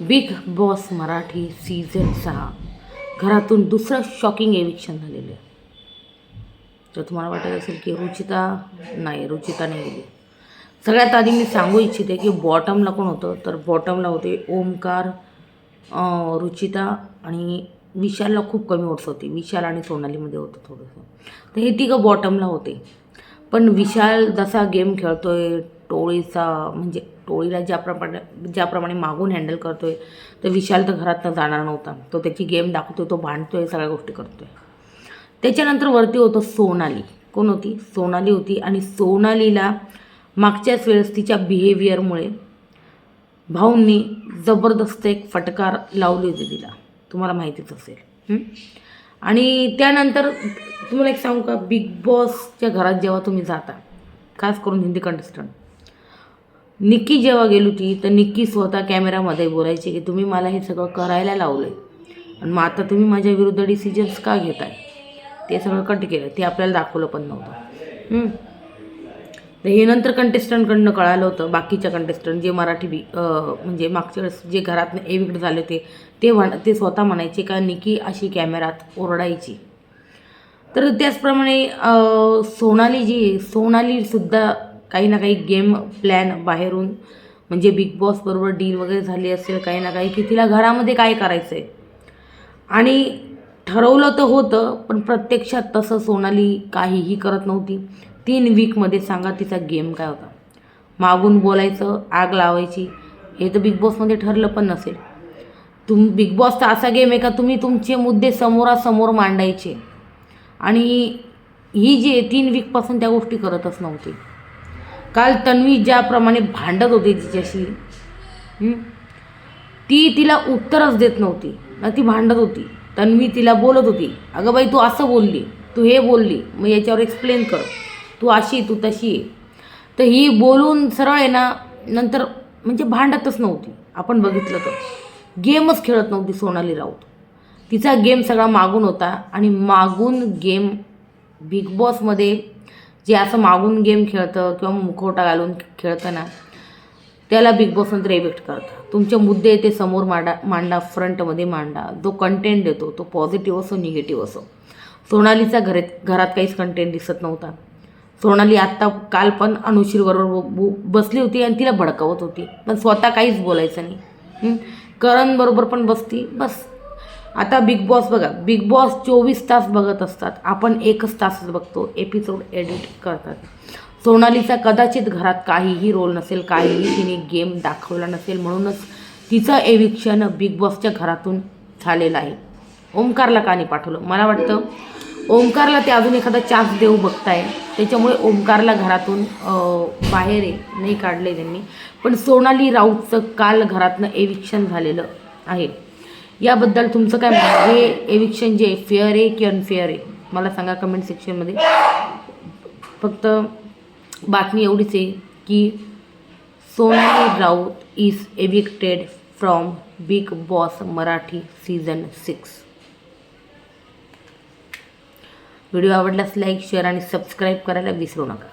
Big Boss Marathi season सहा. घरातून दुसरं शॉकिंग एविक्शन झालेलं आहे. तर तुम्हाला वाटत असेल की रुचिता नाही रुचिता नाही गेली. सगळ्यात आधी मी सांगू इच्छिते की बॉटमला कोण होतं? तर बॉटमला होते ओमकार रुचिता आणि विशालला खूप कमी ओट्स होती. विशाल आणि सोनालीमध्ये होतं थोडंसं. तर हे तिघं बॉटमला होते. पण विशाल जसा गेम खेळतो आहे टोळीचा म्हणजे टोळीला ज्याप्रमाणे ज्याप्रमाणे मागून हँडल करतोय तर विशाल तर घरातनं जाणार नव्हता. तो त्याची गेम दाखवतोय तो भांडतोय सगळ्या गोष्टी करतोय. त्याच्यानंतर वरती होतं सोनाली. कोण होती? सोनाली होती. आणि सोनालीला मागच्याच वेळेस तिच्या बिहेवियरमुळे भाऊंनी जबरदस्त एक फटकार लावली होती तिला. तुम्हाला माहितीच असेल. आणि त्यानंतर तुम्हाला एक सांगू का? बिग बॉसच्या घरात जेव्हा तुम्ही जाता खास करून हिंदी कंटेस्टंट निक्की जेव्हा गेली होती तर निक्की स्वतः कॅमेरामध्ये बोलायची की तुम्ही मला हे सगळं करायला लावलं आहे आणि मग आता तुम्ही माझ्या विरुद्ध डिसिजन्स का घेताय? ते सगळं कट केलं. ते आपल्याला दाखवलं पण नव्हतं. तर हे नंतर कंटेस्टंटकडनं कळालं होतं बाकीच्या कंटेस्टंट जे मराठी बी म्हणजे मागच्या वेळेस जे घरात एविक्ट झाले होते ते म्हण ते स्वतः म्हणायचे का निकी अशी कॅमेरात ओरडायची. तर त्याचप्रमाणे सोनाली जी सोनालीसुद्धा काही ना काही गेम प्लॅन बाहेरून म्हणजे बिग बॉसबरोबर डील वगैरे झाली असेल काही ना काही की तिला घरामध्ये काय करायचं आहे आणि ठरवलं तर होतं पण प्रत्यक्षात तसं सोनाली काहीही करत नव्हती. तीन वीकमध्ये सांगा तिचा गेम काय होता. मागून बोलायचं आग लावायची. हे तर बिग बॉसमध्ये ठरलं पण नसेल. तुम बिग बॉसचा असा गेम आहे का तुम्ही तुमचे मुद्दे समोरासमोर मांडायचे. आणि ही जी आहे तीन वीकपासून त्या गोष्टी करतच नव्हती. काल तन्वी ज्याप्रमाणे भांडत होती तिच्याशी ती तिला उत्तरच देत नव्हती. ना ती भांडत होती. तन्वी तिला बोलत होती अगं बाई तू असं बोलली तू हे बोलली मग याच्यावर एक्सप्लेन कर. तू अशी तू तशी आहे. तर ही बोलून सरळ आहे ना नंतर म्हणजे भांडतच नव्हती. आपण बघितलं तर. गेमच खेळत नव्हती सोनाली राऊत. तिचा गेम सगळा मागून होता. आणि मागून गेम बिग बॉसमध्ये जे असं मागून गेम खेळतं किंवा मुखवटा घालून खेळतं ना त्याला बिग बॉस नंतर इफेक्ट करतं. तुमचे मुद्दे ते समोर मांडा मांडा फ्रंटमध्ये मांडा. जो कंटेंट देतो तो पॉझिटिव्ह असो निगेटिव्ह असो. सोनालीचा घरात घरात काहीच कंटेंट दिसत नव्हता. सोनाली आत्ता काल पण अनुशीरबरोबर ब- बसली होती आणि तिला भडकावत होती. पण स्वतः काहीच बोलायचं नाही. करणबरोबर पण बसती. बस. आता बिग बॉस बघा. बिग बॉस चोवीस तास बघत असतात. आपण एकच तासच बघतो. एपिसोड एडिट करतात. सोनालीचा कदाचित घरात काहीही रोल नसेल काहीही तिने गेम दाखवला नसेल म्हणूनच तिचं एविक्शन बिग बॉसच्या घरातून झालेलं आहे. ओमकारला का नाही पाठवलं? मला वाटतं ओमकारला ते अजून एखादा चान्स देऊ बघताय. त्याच्यामुळे ओमकारला घरातून बाहेर आहे. नाही काढले त्यांनी. पण सोनाली राऊतचं काल घरातनं एविक्शन झालेलं आहे. याबद्दल तुमचं काय म्हणणं हे एविक्शन जे फेअर आहे की अनफेअर आहे? मला सांगा कमेंट सेक्शनमध्ये फक्त बातमी एवढीच आहे की Sonali Raut is evicted from Bigg Boss Marathi season six video आवडल्यास लाईक शेअर आणि सबस्क्राईब करायला विसरू नका.